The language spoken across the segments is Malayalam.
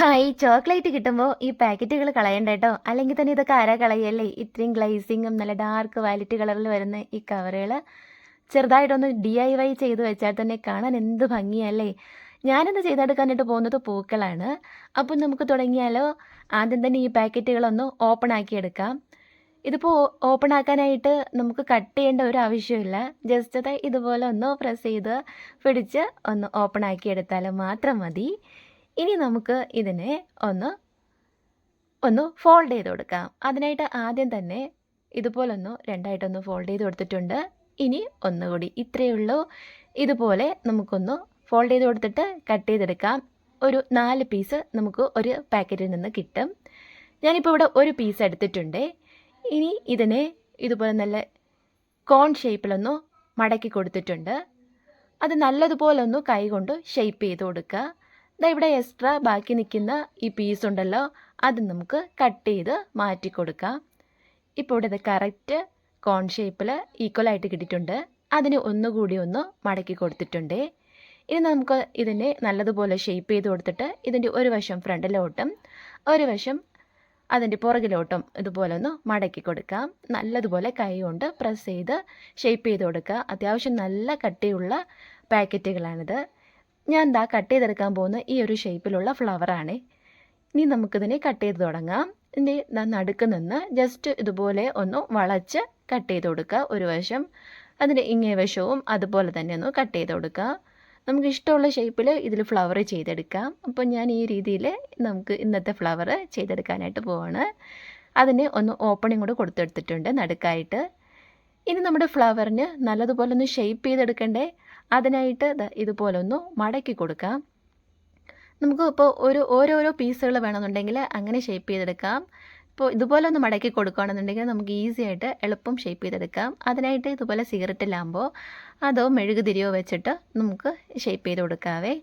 ഹായ് ചോക്ലേറ്റ് കിട്ടുമ്പോൾ ഈ പാക്കറ്റുകൾ കളയണ്ട കേട്ടോ. അല്ലെങ്കിൽ തന്നെ ഇതൊക്കെ ആരാ കളയല്ലേ? ഇത്രയും ഗ്ലൈസിങ്ങും നല്ല ഡാർക്ക് വയലറ്റ് കളറിൽ വരുന്ന ഈ കവറുകൾ ചെറുതായിട്ടൊന്ന് ഡി ഐ വൈ ചെയ്ത് വെച്ചാൽ തന്നെ കാണാൻ എന്ത് ഭംഗിയല്ലേ? ഞാനിന്ന് ചെയ്തെടുക്കാനായിട്ട് പോകുന്നത് പൂക്കളാണ്. അപ്പം നമുക്ക് തുടങ്ങിയാലോ? ആദ്യം തന്നെ ഈ പാക്കറ്റുകളൊന്ന് ഓപ്പൺ ആക്കിയെടുക്കാം ഇതിപ്പോൾ ഓപ്പൺ ആക്കാനായിട്ട് നമുക്ക് കട്ട് ചെയ്യേണ്ട ഒരു ആവശ്യമില്ല. ജസ്റ്റ് ഇതുപോലെ ഒന്ന് പ്രസ് ചെയ്ത് പിടിച്ച് ഒന്ന് ഓപ്പൺ ആക്കി എടുത്താൽ മാത്രം മതി. ഇനി നമുക്ക് ഇതിനെ ഒന്ന് ഒന്ന് ഫോൾഡ് ചെയ്ത് കൊടുക്കാം. അതിനായിട്ട് ആദ്യം തന്നെ ഇതുപോലൊന്ന് രണ്ടായിട്ടൊന്ന് ഫോൾഡ് ചെയ്ത് കൊടുത്തിട്ടുണ്ട്. ഇനി ഒന്നുകൂടി ഇത്രയേ ഉള്ളൂ. ഇതുപോലെ നമുക്കൊന്ന് ഫോൾഡ് ചെയ്ത് കൊടുത്തിട്ട് കട്ട് ചെയ്തെടുക്കാം. ഒരു നാല് പീസ് നമുക്ക് ഒരു പാക്കറ്റിൽ നിന്ന് കിട്ടും. ഞാനിപ്പോൾ ഇവിടെ ഒരു പീസ് എടുത്തിട്ടുണ്ട്. ഇനി ഇതിനെ ഇതുപോലെ നല്ല കോൺ ഷേപ്പിലൊന്ന് മടക്കി കൊടുത്തിട്ടുണ്ട്. അത് നല്ലതുപോലെ ഒന്ന് കൈകൊണ്ട് ഷേപ്പ് ചെയ്ത് കൊടുക്കുക. ദാ ഇവിടെ എക്സ്ട്രാ ബാക്കി നിൽക്കുന്ന ഈ പീസ് ഉണ്ടല്ലോ അത് നമുക്ക് കട്ട് ചെയ്ത് മാറ്റി കൊടുക്കാം. ഇപ്പോൾ ഇവിടെ ഇത് കറക്റ്റ് കോൺ ഷേപ്പിൽ ഈക്വലായിട്ട് കിട്ടിയിട്ടുണ്ട്. അതിന് ഒന്നുകൂടി ഒന്ന് മടക്കി കൊടുത്തിട്ടുണ്ട്. ഇനി നമുക്ക് ഇതിനെ നല്ലതുപോലെ ഷേപ്പ് ചെയ്ത് കൊടുത്തിട്ട് ഇതിന്റെ ഒരു വശം ഫ്രണ്ടിലോട്ടും ഒരു വശം അതിന്റെ പുറകിലോട്ടും ഇതുപോലെ ഒന്ന് മടക്കി കൊടുക്കാം. നല്ലതുപോലെ കൈ കൊണ്ട് പ്രസ് ചെയ്ത് ഷേപ്പ് ചെയ്ത് കൊടുക്കുക. അത്യാവശ്യം നല്ല കട്ടിയുള്ള പാക്കറ്റുകളാണിത് ഞാൻ ദാ കട്ട് ചെയ്തെടുക്കാൻ പോകുന്ന ഈ ഒരു ഷേപ്പിലുള്ള ഫ്ലവറാണ് ഇനി നമുക്കിതിനെ കട്ട് ചെയ്ത് തുടങ്ങാം. ഇതിന്റെ നടുക്ക് നിന്ന് ജസ്റ്റ് ഇതുപോലെ ഒന്ന് വളച്ച് കട്ട് ചെയ്ത് കൊടുക്കുക ഒരു വശം. അതിന്റെ ഇങ്ങേ വശവും അതുപോലെ തന്നെ ഒന്ന് കട്ട് ചെയ്ത് കൊടുക്കുക. നമുക്ക് ഇഷ്ടമുള്ള ഷേപ്പിൽ ഇതിൽ ഫ്ലവർ ചെയ്തെടുക്കാം. അപ്പോൾ ഞാൻ ഈ രീതിയിൽ നമുക്ക് ഇന്നത്തെ ഫ്ലവർ ചെയ്തെടുക്കാനായിട്ട് പോവാണ്. അതിനെ ഒന്ന് ഓപ്പണിങ് കൂടെ കൊടുത്തെടുത്തിട്ടുണ്ട് നടുക്കായിട്ട്. ഇനി നമ്മുടെ ഫ്ലവറിന് നല്ലതുപോലെ ഒന്ന് ഷേപ്പ് ചെയ്തെടുക്കണ്ടേ? അതിനായിട്ട് ഇതുപോലെ മടക്കി കൊടുക്കാം. നമുക്ക് ഇപ്പോൾ ഒരു ഓരോരോ പീസുകൾ വേണമെന്നുണ്ടെങ്കിൽ അങ്ങനെ ഷേപ്പ് ചെയ്തെടുക്കാം. ഇപ്പോൾ ഇതുപോലെ ഒന്ന് മടക്കി കൊടുക്കുകയാണെന്നുണ്ടെങ്കിൽ നമുക്ക് ഈസി ആയിട്ട് എളുപ്പം ഷേപ്പ് ചെയ്തെടുക്കാം. അതിനായിട്ട് ഇതുപോലെ സിഗരറ്റ് ലാമ്പോ അതോ മെഴുകുതിരിയോ വെച്ചിട്ട് നമുക്ക് ഷേപ്പ് ചെയ്ത് കൊടുക്കാവേ.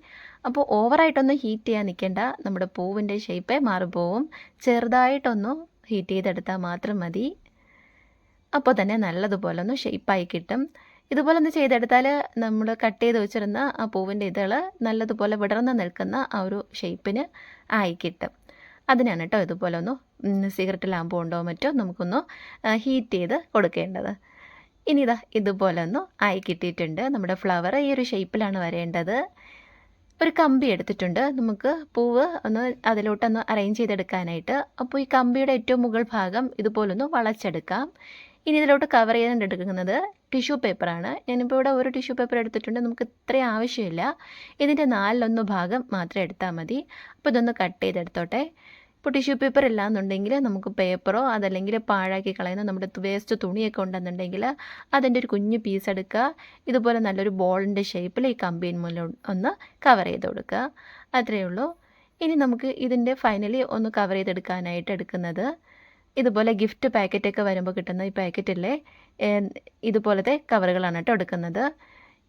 അപ്പോൾ ഓവറായിട്ടൊന്നും ഹീറ്റ് ചെയ്യാൻ നിൽക്കേണ്ട. നമ്മുടെ പൂവിന്റെ ഷേപ്പേ മാറിപ്പോവും. ചെറുതായിട്ടൊന്ന് ഹീറ്റ് ചെയ്തെടുത്താൽ മാത്രം മതി. അപ്പോൾ തന്നെ നല്ലതുപോലെ ഒന്ന് ഷേപ്പായി കിട്ടും. ഇതുപോലെ ഒന്ന് ചെയ്തെടുത്താൽ നമ്മൾ കട്ട് ചെയ്ത് വെച്ചിരുന്ന ആ പൂവിന്റെ ഇതൾ നല്ലതുപോലെ വിടർന്ന് നിൽക്കുന്ന ആ ഒരു ഷേപ്പിന് ആയി കിട്ടും. അതിനാണ് കേട്ടോ ഇതുപോലെ ഒന്ന് സിഗരറ്റ് ലാമ്പോ ഉണ്ടോ മറ്റോ നമുക്കൊന്ന് ഹീറ്റ് ചെയ്ത് കൊടുക്കേണ്ടത്. ഇനി ഇതാ ഇതുപോലെ ഒന്ന് ആയി കിട്ടിയിട്ടുണ്ട്. നമ്മുടെ ഫ്ലവർ ഈ ഒരു ഷേപ്പിലാണ് വരേണ്ടത്. ഒരു കമ്പി എടുത്തിട്ടുണ്ട്. നമുക്ക് പൂവ് ഒന്ന് അതിലോട്ടൊന്ന് അറേഞ്ച് ചെയ്തെടുക്കാനായിട്ട്. അപ്പോൾ ഈ കമ്പിയുടെ ഏറ്റവും മുകൾ ഭാഗം ഇതുപോലൊന്ന് വളച്ചെടുക്കാം. ഇനി ഇതിലോട്ട് കവർ ചെയ്യാൻ എടുക്കുന്നത്. ടിഷ്യൂ പേപ്പറാണ് ഞാനിപ്പോൾ ഇവിടെ ഒരു ടിഷ്യൂ പേപ്പർ എടുത്തിട്ടുണ്ട്. നമുക്ക് ഇത്രയും ആവശ്യമില്ല. ഇതിന്റെ നാലിലൊന്ന് ഭാഗം മാത്രം എടുത്താൽ മതി. അപ്പോൾ ഇതൊന്ന് കട്ട് ചെയ്തെടുത്തോട്ടെ. ഇപ്പോൾ ടിഷ്യൂ പേപ്പർ ഇല്ല എന്നുണ്ടെങ്കിൽ നമുക്ക് പേപ്പറോ അതല്ലെങ്കിൽ പാഴാക്കി കളയുന്ന നമ്മുടെ വേസ്റ്റ് തുണിയൊക്കെ ഉണ്ടെന്നുണ്ടെങ്കിൽ അതിന്റെ ഒരു കുഞ്ഞു പീസ് എടുക്കുക. ഇതുപോലെ നല്ലൊരു ബോളിന്റെ ഷേപ്പിൽ ഈ കമ്പീൻ മുന്നിൽ ഒന്ന് കവർ ചെയ്ത് കൊടുക്കുക. അത്രയേ ഉള്ളൂ. ഇനി നമുക്ക് ഇതിന്റെ ഫൈനലി ഒന്ന് കവർ ചെയ്തെടുക്കാനായിട്ട് എടുക്കുന്നത്. ഇതുപോലെ ഗിഫ്റ്റ് പാക്കറ്റൊക്കെ വരുമ്പോൾ കിട്ടുന്ന ഈ പാക്കറ്റിലെ ഇതുപോലത്തെ കവറുകളാണ് കേട്ടോ എടുക്കുന്നത്.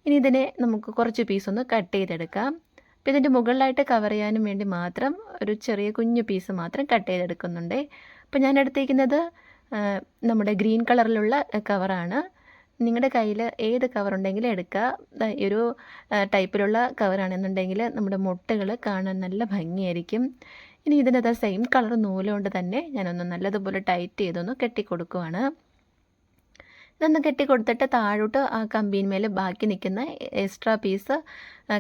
ഇനി ഇതിനെ നമുക്ക് കുറച്ച് പീസ് ഒന്ന് കട്ട് ചെയ്തെടുക്കാം. അപ്പോൾ ഇതിന്റെ മുകളിലായിട്ട് കവർ ചെയ്യാനും വേണ്ടി മാത്രം ഒരു ചെറിയ കുഞ്ഞു പീസ് മാത്രം കട്ട് ചെയ്തെടുക്കുന്നുണ്ട്. അപ്പോൾ ഞാൻ എടുത്തേക്കുന്നത് നമ്മുടെ ഗ്രീൻ കളറിലുള്ള കവറാണ് നിങ്ങളുടെ കയ്യിൽ ഏത് കവർ ഉണ്ടെങ്കിലും എടുക്കുക ഒരു ടൈപ്പിലുള്ള കവറാണെന്നുണ്ടെങ്കിൽ നമ്മുടെ മുട്ടകൾ കാണാൻ നല്ല ഭംഗിയായിരിക്കും. ഇനി ഇതിന്റെ അത് സെയിം കളർ നൂലുകൊണ്ട് തന്നെ ഞാനൊന്ന് നല്ലതുപോലെ ടൈറ്റ് ചെയ്തൊന്ന് കെട്ടിക്കൊടുക്കുവാണ്. ഇതൊന്ന് കെട്ടിക്കൊടുത്തിട്ട് താഴോട്ട് ആ കമ്പീൻമേൽ ബാക്കി നിൽക്കുന്ന എക്സ്ട്രാ പീസ്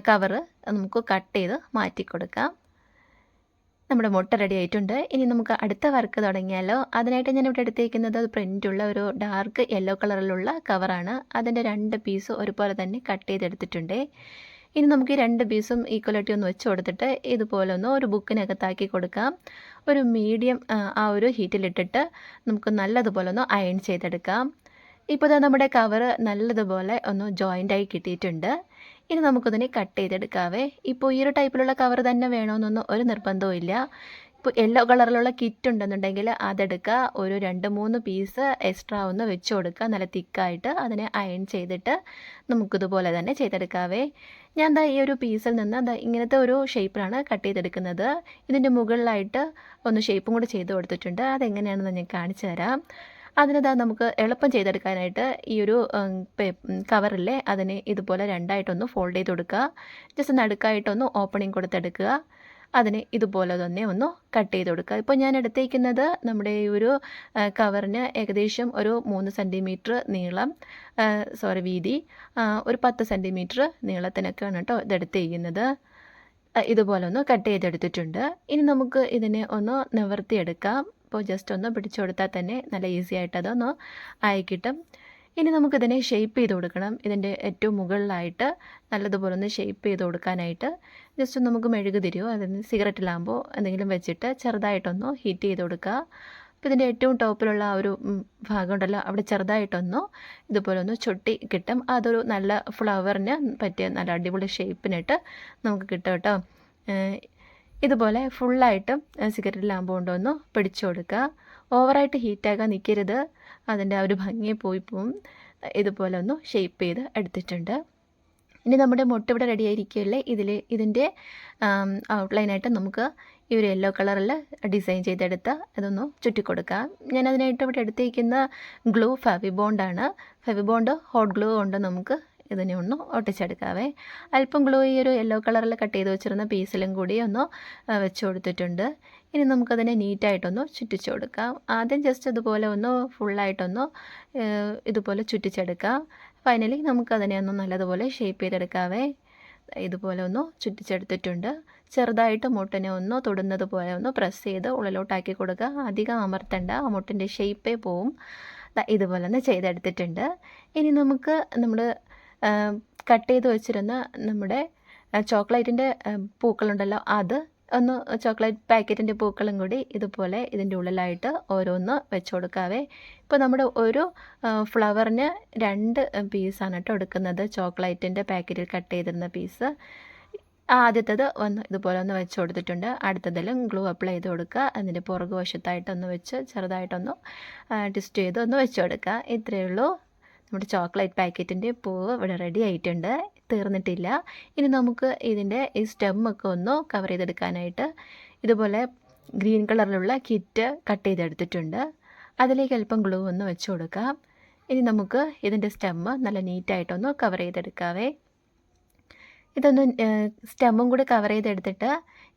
കവറ് നമുക്ക് കട്ട് ചെയ്ത് മാറ്റി കൊടുക്കാം നമ്മുടെ മുട്ട റെഡി ആയിട്ടുണ്ട്. ഇനി നമുക്ക് അടുത്ത വർക്ക് തുടങ്ങിയാലോ? അതിനായിട്ട് ഞാൻ ഇവിടെ എടുത്തേക്കുന്നത് പ്രിന്റുള്ള ഒരു ഡാർക്ക് യെല്ലോ കളറിലുള്ള കവറാണ് അതിന്റെ രണ്ട് പീസ് ഒരുപോലെ തന്നെ കട്ട് ചെയ്തെടുത്തിട്ടുണ്ട്. ഇനി നമുക്ക് രണ്ട് പീസും ഈക്വലായിട്ട് ഒന്ന് വെച്ച് കൊടുത്തിട്ട് ഇതുപോലെ ഒന്ന് ഒരു ബുക്കിനകത്താക്കി കൊടുക്കാം. ഒരു മീഡിയം ആ ഒരു ഹീറ്റിലിട്ടിട്ട് നമുക്ക് നല്ലതുപോലെ ഒന്ന് അയൺ ചെയ്തെടുക്കാം. ഇപ്പോൾ നമ്മുടെ കവർ നല്ലതുപോലെ ഒന്ന് ജോയിന്റായി കിട്ടിയിട്ടുണ്ട്. ഇനി നമുക്കതിനെ കട്ട് ചെയ്തെടുക്കാവേ. ഇപ്പോൾ ഈ ഒരു ടൈപ്പിലുള്ള കവർ തന്നെ വേണമെന്നൊന്നും ഒരു നിർബന്ധവും യെല്ലോ കളറിലുള്ള കിറ്റ് ഉണ്ടെന്നുണ്ടെങ്കിൽ അതെടുക്കുക ഒരു രണ്ട് മൂന്ന് പീസ് എക്സ്ട്രാ ഒന്ന് വെച്ച് കൊടുക്കുക നല്ല തിക്കായിട്ട് അതിനെ അയൺ ചെയ്തിട്ട് നമുക്കിതുപോലെ തന്നെ ചെയ്തെടുക്കാവേ. ഞാൻ എന്താ ഈ ഒരു പീസിൽ നിന്ന് എന്താ ഇങ്ങനത്തെ ഒരു ഷേപ്പിലാണ് കട്ട് ചെയ്തെടുക്കുന്നത്. ഇതിന്റെ മുകളിലായിട്ട് ഒന്ന് ഷേപ്പും കൂടി ചെയ്ത് കൊടുത്തിട്ടുണ്ട്. അതെങ്ങനെയാണെന്ന് ഞാൻ കാണിച്ചു തരാം. അതിനതാ നമുക്ക് എളുപ്പം ചെയ്തെടുക്കാനായിട്ട് ഈ ഒരു കവറില്ലേ അതിനെ ഇതുപോലെ രണ്ടായിട്ടൊന്ന് ഫോൾഡ് ചെയ്ത് കൊടുക്കുക ജസ്റ്റ് നടുക്കായിട്ടൊന്ന് ഓപ്പണിങ് കൊടുത്തെടുക്കുക. അതിനെ ഇതുപോലെ തന്നെ ഒന്ന് കട്ട് ചെയ്ത് കൊടുക്കുക. ഇപ്പോൾ ഞാൻ എടുത്തേക്കുന്നത് നമ്മുടെ ഈ ഒരു കവറിന് ഏകദേശം ഒരു മൂന്ന് സെന്റിമീറ്റർ നീളം സോറി വീതി ഒരു പത്ത് സെന്റിമീറ്റർ നീളത്തിനൊക്കെയാണ് കേട്ടോ ഇതെടുത്തേക്കുന്നത് ഇതുപോലെ ഒന്ന് കട്ട് ചെയ്തെടുത്തിട്ടുണ്ട്. ഇനി നമുക്ക് ഇതിനെ ഒന്ന് നിവർത്തിയെടുക്കാം. ഇപ്പോൾ ജസ്റ്റ് ഒന്ന് പിടിച്ചു കൊടുത്താൽ തന്നെ നല്ല ഈസി ആയിട്ട് അതൊന്ന് ആയി കിട്ടും. ഇനി നമുക്കിതിനെ ഷെയ്പ്പ് ചെയ്ത് കൊടുക്കണം. ഇതിന്റെ ഏറ്റവും മുകളിലായിട്ട് നല്ലതുപോലെ ഒന്ന് ഷെയ്പ്പ് ചെയ്ത് കൊടുക്കാനായിട്ട് ജസ്റ്റ് നമുക്ക് മെഴുകു തിരിയോ അതിന് സിഗരറ്റ് ലാമ്പോ എന്തെങ്കിലും വെച്ചിട്ട് ചെറുതായിട്ടൊന്ന് ഹീറ്റ് ചെയ്ത് കൊടുക്കുക. അപ്പോൾ ഇതിന്റെ ഏറ്റവും ടോപ്പിലുള്ള ആ ഒരു ഭാഗമുണ്ടല്ലോ അവിടെ ചെറുതായിട്ടൊന്ന് ഇതുപോലെ ഒന്ന് ചുട്ടി കിട്ടും. അതൊരു നല്ല ഫ്ലവറിന് പറ്റിയ നല്ല അടിപൊളി ഷേപ്പിനിട്ട് നമുക്ക് കിട്ടും കേട്ടോ. ഇതുപോലെ ഫുള്ളായിട്ടും സിഗരറ്റ് ലാമ്പ് കൊണ്ടൊന്ന് പിടിച്ചു കൊടുക്കുക. ഓവറായിട്ട് ഹീറ്റാകാൻ നിൽക്കരുത് അതിന്റെ ആ ഒരു ഭംഗി പോയി പോവും. ഇതുപോലെ ഒന്ന് ഷേപ്പ് ചെയ്ത് എടുത്തിട്ടുണ്ട്. ഇനി നമ്മുടെ മുട്ട ഇവിടെ റെഡി ആയിരിക്കുകയല്ലേ? ഇതിൽ ഇതിന്റെ ഔട്ട്ലൈനായിട്ട് നമുക്ക് ഈ ഒരു യെല്ലോ കളറിൽ ഡിസൈൻ ചെയ്തെടുത്ത് അതൊന്ന് ചുറ്റിക്കൊടുക്കാം. ഞാൻ അതിനായിട്ട് ഇവിടെ എടുത്തിരിക്കുന്ന ഗ്ലൂ ഫെവിബോണ്ടാണ് ഫെവിബോണ്ട് ഹോട്ട് ഗ്ലൂ കൊണ്ട് നമുക്ക് ഇതിനെ ഒന്ന് ഒട്ടിച്ചെടുക്കാവേ. അല്പം ഗ്ലൂ ഈ ഒരു യെല്ലോ കളറിൽ കട്ട് ചെയ്ത് വെച്ചിരുന്ന പീസിലും കൂടി ഒന്ന് വെച്ച് കൊടുത്തിട്ടുണ്ട്. ഇനി നമുക്കതിനെ നീറ്റായിട്ടൊന്ന് ചുറ്റിച്ചു കൊടുക്കാം. ആദ്യം ജസ്റ്റ് അതുപോലെ ഒന്ന് ഫുള്ളായിട്ടൊന്ന് ഇതുപോലെ ചുറ്റിച്ചെടുക്കാം. ഫൈനലി നമുക്കതിനെ ഒന്ന് നല്ലതുപോലെ ഷേപ്പ് ചെയ്തെടുക്കാവേ. ഇതുപോലെ ഒന്ന് ചുറ്റിച്ചെടുത്തിട്ടുണ്ട്. ചെറുതായിട്ട് മുട്ടിനെ ഒന്ന് തൊടുന്നത് പോലെ ഒന്ന് പ്രസ് ചെയ്ത് ഉള്ളിലോട്ടാക്കി കൊടുക്കുക. അധികം അമർത്തണ്ട ആ മുട്ടിന്റെ ഷേപ്പേ പോവും. ഇതുപോലെ ഒന്ന് ചെയ്തെടുത്തിട്ടുണ്ട്. ഇനി നമുക്ക് നമ്മൾ കട്ട് ചെയ്ത് വെച്ചിരുന്ന നമ്മുടെ ചോക്ലേറ്റിന്റെ പൂക്കളുണ്ടല്ലോ അത് ഒന്ന് ചോക്ലേറ്റ് പാക്കറ്റിന്റെ പൂക്കളും കൂടി ഇതുപോലെ ഇതിന്റെ ഉള്ളിലായിട്ട് ഓരോന്ന് വെച്ച് കൊടുക്കാവേ. ഇപ്പോൾ നമ്മുടെ ഒരു ഫ്ലവറിന് രണ്ട് പീസാണ് കേട്ടോ എടുക്കുന്നത്. ചോക്ലേറ്റിന്റെ പാക്കറ്റിൽ കട്ട് ചെയ്തിരുന്ന പീസ്. ആദ്യത്തേത് ഒന്ന് ഇതുപോലെ ഒന്ന് വെച്ച് കൊടുത്തിട്ടുണ്ട്. അടുത്തതിലും ഗ്ലൂ അപ്ലൈ ചെയ്ത് കൊടുക്കുക. അതിന്റെ പുറകു വശത്തായിട്ടൊന്ന് വെച്ച് ചെറുതായിട്ടൊന്ന് ടിസ്റ്റ് ചെയ്ത് ഒന്ന് വെച്ച് കൊടുക്കുക. ഇത്രയേ ഉള്ളൂ. നമ്മുടെ ചോക്ലേറ്റ് പാക്കറ്റിന്റെ പൂവ് ഇവിടെ റെഡി ആയിട്ടുണ്ട്. തീർന്നിട്ടില്ല. ഇനി നമുക്ക് ഇതിന്റെ ഈ സ്റ്റെമ്മൊക്കെ ഒന്ന് കവർ ചെയ്തെടുക്കാനായിട്ട് ഇതുപോലെ ഗ്രീൻ കളറിലുള്ള കിറ്റ് കട്ട് ചെയ്തെടുത്തിട്ടുണ്ട്. അതിലേക്ക് അല്പം ഗ്ലൂ ഒന്ന് വെച്ച് കൊടുക്കാം. ഇനി നമുക്ക് ഇതിന്റെ സ്റ്റെമ്മ് നല്ല നീറ്റായിട്ടൊന്ന് കവർ ചെയ്തെടുക്കാവേ. ഇതൊന്ന് സ്റ്റെമ്മും കൂടി കവർ ചെയ്തെടുത്തിട്ട്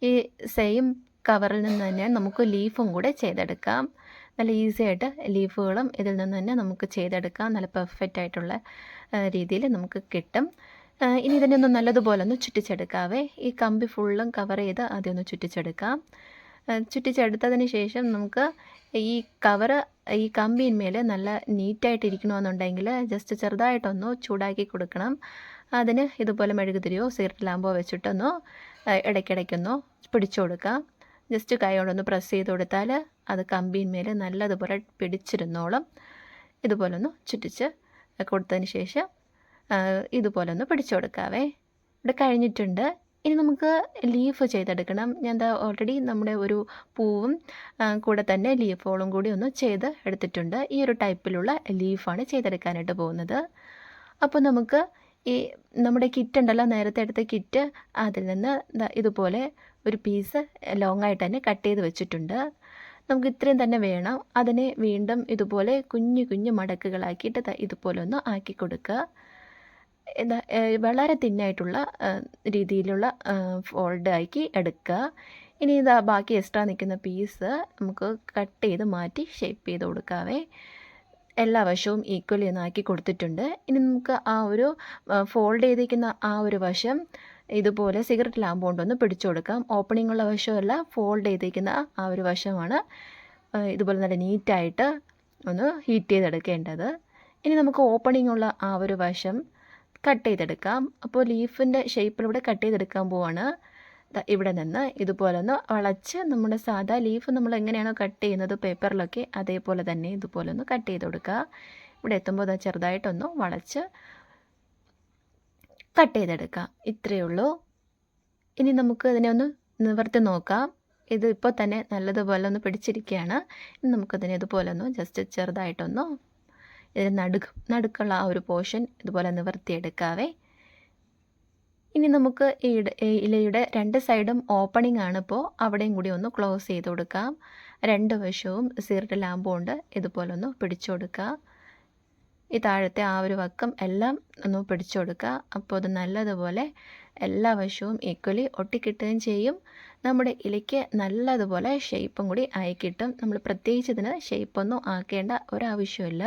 ഈ സെയിം കവറിൽ നിന്ന് തന്നെ നമുക്ക് ലീഫും കൂടെ ചെയ്തെടുക്കാം. നല്ല ഈസി ആയിട്ട് ലീഫുകളും ഇതിൽ നിന്ന് തന്നെ നമുക്ക് ചെയ്തെടുക്കാം. നല്ല പെർഫെക്റ്റ് ആയിട്ടുള്ള രീതിയിൽ നമുക്ക് കിട്ടും. ഇനി ഇതിനെ ഒന്ന് നല്ലതുപോലെ ഒന്ന് ചുറ്റിച്ചെടുക്കാവേ. ഈ കമ്പി ഫുള്ളും കവർ ചെയ്ത് ആദ്യം ഒന്ന് ചുറ്റിച്ചെടുക്കാം. ചുറ്റിച്ചെടുത്തതിന് ശേഷം നമുക്ക് ഈ കവർ ഈ കമ്പിന്മേൽ നല്ല നീറ്റായിട്ട് ഇരിക്കണമെന്നുണ്ടെങ്കിൽ ജസ്റ്റ് ചെറുതായിട്ടൊന്ന് ചൂടാക്കി കൊടുക്കണം. അതിന് ഇതുപോലെ മെഴുകുതിരിയോ സിഗരറ്റ് ലാമ്പോ വെച്ചിട്ടൊന്നോ ഇടയ്ക്കിടയ്ക്കൊന്ന് പിടിച്ചു കൊടുക്കാം. ജസ്റ്റ് കൈ കൊണ്ടൊന്ന് പ്രസ് ചെയ്ത് കൊടുത്താൽ അത് കമ്പിന്മേൽ നല്ലതുപോലെ പിടിച്ചിരുന്നോളും. ഇതുപോലെ ഒന്ന് ചുറ്റിച്ച് കൊടുത്തതിന് ശേഷം ഇതുപോലെ ഒന്ന് പിടിച്ചു കൊടുക്കാവേ. ഇവിടെ കഴിഞ്ഞിട്ടുണ്ട്. ഇനി നമുക്ക് ലീഫ് ചെയ്തെടുക്കണം. ഞാൻ എന്താ ഓൾറെഡി നമ്മുടെ ഒരു പൂവും കൂടെ തന്നെ ലീഫോളും കൂടി ഒന്ന് ചെയ്ത് എടുത്തിട്ടുണ്ട്. ഈ ഒരു ടൈപ്പിലുള്ള ലീഫാണ് ചെയ്തെടുക്കാനായിട്ട് പോകുന്നത്. അപ്പോൾ നമുക്ക് ഈ നമ്മുടെ കിറ്റ് ഉണ്ടല്ലോ നേരത്തെ എടുത്ത കിറ്റ് അതിൽ നിന്ന് ഇതുപോലെ ഒരു പീസ് ലോങ് ആയിട്ട് തന്നെ കട്ട് ചെയ്ത് വെച്ചിട്ടുണ്ട്. നമുക്ക് ഇത്രയും തന്നെ വേണം. അതിനെ വീണ്ടും ഇതുപോലെ കുഞ്ഞു കുഞ്ഞു മടക്കുകളാക്കിയിട്ട് ഇതുപോലെ ഒന്ന് ആക്കി കൊടുക്കുക. വളരെ തിന്നായിട്ടുള്ള രീതിയിലുള്ള ഫോൾഡ് ആക്കി എടുക്കുക. ഇനി ഇതാ ബാക്കി എക്സ്ട്രാ നിൽക്കുന്ന പീസ് നമുക്ക് കട്ട് ചെയ്ത് മാറ്റി ഷേപ്പ് ചെയ്ത് കൊടുക്കാവേ. എല്ലാ വശവും ഈക്വലി ഒന്ന് ആക്കി കൊടുത്തിട്ടുണ്ട്. ഇനി നമുക്ക് ആ ഒരു ഫോൾഡ് ചെയ്തിരിക്കുന്ന ആ ഒരു വശം ഇതുപോലെ സിഗരറ്റ് ലാമ്പ് കൊണ്ടൊന്ന് പിടിച്ചു കൊടുക്കാം. ഓപ്പണിംഗ് ഉള്ള വശമല്ല ഫോൾഡ് ചെയ്തിരിക്കുന്ന ആ ഒരു വശമാണ്. ഇതുപോലെ നല്ല നീറ്റായിട്ട് ഒന്ന് ഹീറ്റ് ചെയ്തെടുക്കേണ്ടത്. ഇനി നമുക്ക് ഓപ്പണിംഗ് ഉള്ള ആ ഒരു വശം കട്ട് ചെയ്തെടുക്കാം. അപ്പോൾ ലീഫിന്റെ ഷേപ്പിലൂടെ കട്ട് ചെയ്തെടുക്കാൻ പോവാണ്. ഇവിടെ നിന്ന് ഇതുപോലെ ഒന്ന് വളച്ച് നമ്മുടെ സാധാ ലീഫ് നമ്മൾ എങ്ങനെയാണോ കട്ട് ചെയ്യുന്നത് പേപ്പറിലൊക്കെ അതേപോലെ തന്നെ ഇതുപോലെ ഒന്ന് കട്ട് ചെയ്ത് കൊടുക്കുക. ഇവിടെ എത്തുമ്പോൾ ചെറുതായിട്ടൊന്ന് വളച്ച് കട്ട് ചെയ്തെടുക്കാം ഇത്രയേ ഉള്ളൂ. ഇനി നമുക്ക് അതിനെ ഒന്ന് നിവർത്തി നോക്കാം. ഇത് ഇപ്പോൾ തന്നെ നല്ലതുപോലെ ഒന്ന് പിടിച്ചിരിക്കുകയാണ്. ഇനി നമുക്കതിനെ ഇതുപോലെ ഒന്ന് ജസ്റ്റ് ചെറുതായിട്ടൊന്ന് ഇതിന് നടുക്ക് നടുക്കുള്ള ആ ഒരു പോർഷൻ ഇതുപോലെ നിവർത്തിയെടുക്കാവേ. ഇനി നമുക്ക് ഈ ഇലയുടെ രണ്ട് സൈഡും ഓപ്പണിംഗ് ആണ് ഇപ്പോൾ. അവിടെയും കൂടി ഒന്ന് ക്ലോസ് ചെയ്ത് കൊടുക്കാം. രണ്ട് വശവും സീറിട്ട് ലാമ്പ് കൊണ്ട് ഇതുപോലെ ഒന്ന് പിടിച്ചു കൊടുക്കുക ഈ താഴത്തെ ആ ഒരു വക്കം എല്ലാം ഒന്ന് പിടിച്ചു കൊടുക്കുക. അപ്പോൾ അത് നല്ലതുപോലെ എല്ലാ വശവും ഈക്വലി ഒട്ടിക്കിട്ടുകയും ചെയ്യും. നമ്മുടെ ഇലയ്ക്ക് നല്ലതുപോലെ ഷേപ്പും കൂടി ആയി കിട്ടും. നമ്മൾ പ്രത്യേകിച്ച് ഇതിന് ഷേപ്പൊന്നും ആക്കേണ്ട ഒരാവശ്യമില്ല.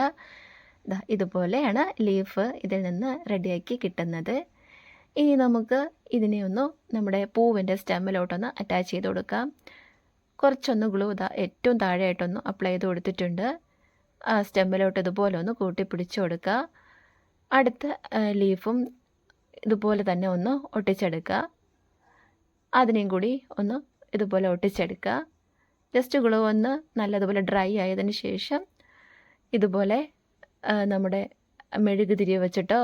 ഇതുപോലെയാണ് ലീഫ് ഇതിൽ നിന്ന് റെഡിയാക്കി കിട്ടുന്നത്. ഇനി നമുക്ക് ഇതിനെ ഒന്ന് നമ്മുടെ പൂവിന്റെ സ്റ്റെമ്മിലോട്ടൊന്ന് അറ്റാച്ച് ചെയ്ത് കൊടുക്കാം. കുറച്ചൊന്ന് ഗ്ലൂ ഇതാ ഏറ്റവും താഴെയായിട്ടൊന്ന് അപ്ലൈ ചെയ്ത് കൊടുത്തിട്ടുണ്ട്. സ്റ്റെമ്മിലോട്ട് ഇതുപോലെ ഒന്ന് കൂട്ടി പിടിച്ചു കൊടുക്കുക. അടുത്ത ലീഫും ഇതുപോലെ തന്നെ ഒന്ന് ഒട്ടിച്ചെടുക്കുക. അതിനെയും കൂടി ഒന്ന് ഇതുപോലെ ഒട്ടിച്ചെടുക്കുക. ജസ്റ്റ് ഗ്ലൂ ഒന്ന് നല്ലതുപോലെ ഡ്രൈ ആയതിന് ശേഷം ഇതുപോലെ ആ, നമ്മുടെ മെഴുകുതിരി വെച്ചിട്ടോ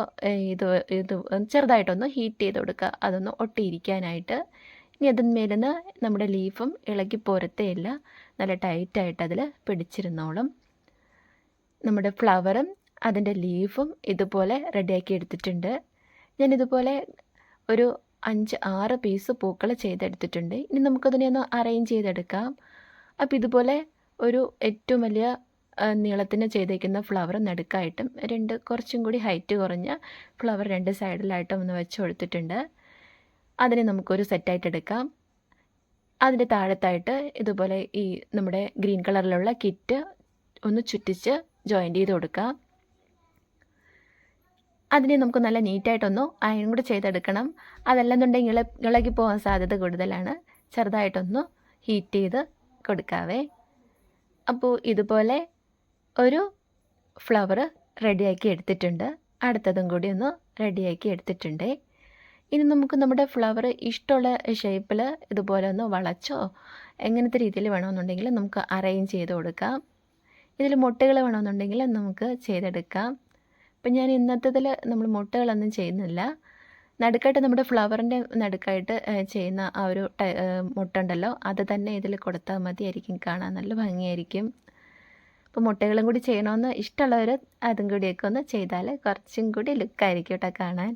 ഇത് ഇത് ചെറുതായിട്ടൊന്ന് ഹീറ്റ് ചെയ്ത് കൊടുക്കുക. അതൊന്ന് ഒട്ടിയിരിക്കാനായിട്ട്. ഇനി അതിന്മേലിന്ന് നമ്മുടെ ലീഫും ഇളകി പോരത്തേയില്ല നല്ല ടൈറ്റായിട്ട് അതിൽ പിടിച്ചിരുന്നോളും. നമ്മുടെ ഫ്ലവറും അതിന്റെ ലീഫും ഇതുപോലെ റെഡിയാക്കി എടുത്തിട്ടുണ്ട്. ഞാൻ ഇതുപോലെ ഒരു അഞ്ച് ആറ് പീസ് പൂക്കൾ ചെയ്തെടുത്തിട്ടുണ്ട്. ഇനി നമുക്കതിനെ ഒന്ന് അറേഞ്ച് ചെയ്തെടുക്കാം. അപ്പോൾ ഇതുപോലെ ഒരു ഏറ്റവും വലിയ നീളത്തിന് ചെയ്തേക്കുന്ന ഫ്ലവർ നടുക്കായിട്ടും രണ്ട് കുറച്ചും കൂടി ഹൈറ്റ് കുറഞ്ഞ ഫ്ലവർ രണ്ട് സൈഡിലായിട്ടും ഒന്ന് വെച്ച് കൊടുത്തിട്ടുണ്ട്. അതിനെ നമുക്കൊരു സെറ്റായിട്ട് എടുക്കാം. അതിന്റെ താഴത്തായിട്ട് ഇതുപോലെ ഈ നമ്മുടെ ഗ്രീൻ കളറിലുള്ള കിറ്റ് ഒന്ന് ചുറ്റിച്ച് ജോയിന്റ് ചെയ്ത് കൊടുക്കുക അതിനെ നമുക്ക് നല്ല നീറ്റായിട്ടൊന്ന് അയൺ കൂടെ ചെയ്തെടുക്കണം. അതല്ലെന്നുണ്ടെങ്കിൽ ഇള ഇളകി പോകാൻ സാധ്യത കൂടുതലാണ്. ചെറുതായിട്ടൊന്ന് ഹീറ്റ് ചെയ്ത് കൊടുക്കാവേ. അപ്പോൾ ഇതുപോലെ ഒരു ഫ്ലവർ റെഡിയാക്കി എടുത്തിട്ടുണ്ട്. അടുത്തതും കൂടി ഒന്ന് റെഡിയാക്കി എടുത്തിട്ടുണ്ട്. ഇനി നമുക്ക് നമ്മുടെ ഫ്ലവർ ഇഷ്ടമുള്ള ഷേപ്പിൽ ഇതുപോലെ ഒന്ന് വളച്ചോ എങ്ങനത്തെ രീതിയിൽ വേണമെന്നുണ്ടെങ്കിൽ നമുക്ക് അറേഞ്ച് ചെയ്ത് കൊടുക്കാം. ഇതിൽ മുട്ടകൾ വേണമെന്നുണ്ടെങ്കിൽ നമുക്ക് ചെയ്തെടുക്കാം. ഇപ്പം ഞാൻ ഇന്നത്തതിൽ നമ്മൾ മുട്ടകളൊന്നും ചെയ്യുന്നില്ല. നടുക്കായിട്ട് നമ്മുടെ ഫ്ലവറിന്റെ നടുക്കായിട്ട് ചെയ്യുന്ന ആ ഒരു മുട്ട ഉണ്ടല്ലോ അത് തന്നെ ഇതിൽ കൊടുത്താൽ മതിയായിരിക്കും. കാണാൻ നല്ല ഭംഗിയായിരിക്കും. അപ്പോൾ മുട്ടകളും കൂടി ചെയ്യണമെന്ന് ഇഷ്ടമുള്ളവർ അതും കൂടിയൊക്കെ ഒന്ന് ചെയ്താൽ കുറച്ചും കൂടി ലുക്കായിരിക്കും കേട്ടോ കാണാൻ.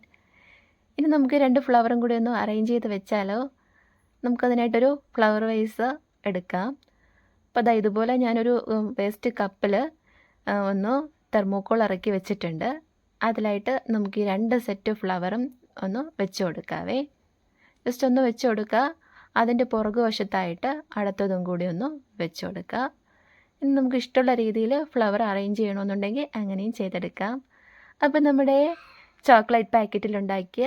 ഇനി നമുക്ക് രണ്ട് ഫ്ലവറും കൂടി ഒന്ന് അറേഞ്ച് ചെയ്ത് വെച്ചാലോ? നമുക്കതിനായിട്ടൊരു ഫ്ലവർ വൈസ് എടുക്കാം. അപ്പോൾ അതാ ഇതുപോലെ ഞാനൊരു വേസ്റ്റ് കപ്പിൽ ഒന്ന് തെർമോക്കോൾ ഇറക്കി വെച്ചിട്ടുണ്ട്. അതിലായിട്ട് നമുക്ക് ഈ രണ്ട് സെറ്റ് ഫ്ലവറും ഒന്ന് വെച്ച് കൊടുക്കാവേ. ജസ്റ്റ് ഒന്ന് വെച്ച് കൊടുക്കുക അതിന്റെ പുറകു വശത്തായിട്ട് അടുത്തതും കൂടി ഒന്ന് വെച്ച് കൊടുക്കുക ഇനി നമുക്ക് ഇഷ്ടമുള്ള രീതിയിൽ ഫ്ലവർ അറേഞ്ച് ചെയ്യണമെന്നുണ്ടെങ്കിൽ അങ്ങനെയും ചെയ്തെടുക്കാം. അപ്പം നമ്മുടെ ചോക്ലേറ്റ് പാക്കറ്റിലുണ്ടാക്കിയ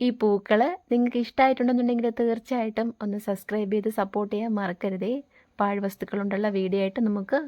ഈ പൂക്കൾ നിങ്ങൾക്ക് ഇഷ്ടമായിട്ടുണ്ടെന്നുണ്ടെങ്കിൽ തീർച്ചയായിട്ടും ഒന്ന് സബ്സ്ക്രൈബ് ചെയ്ത് സപ്പോർട്ട് ചെയ്യാൻ മറക്കരുതേ. പാഴ്വസ്തുക്കളുണ്ടുള്ള വീഡിയോ ആയിട്ട് നമുക്ക്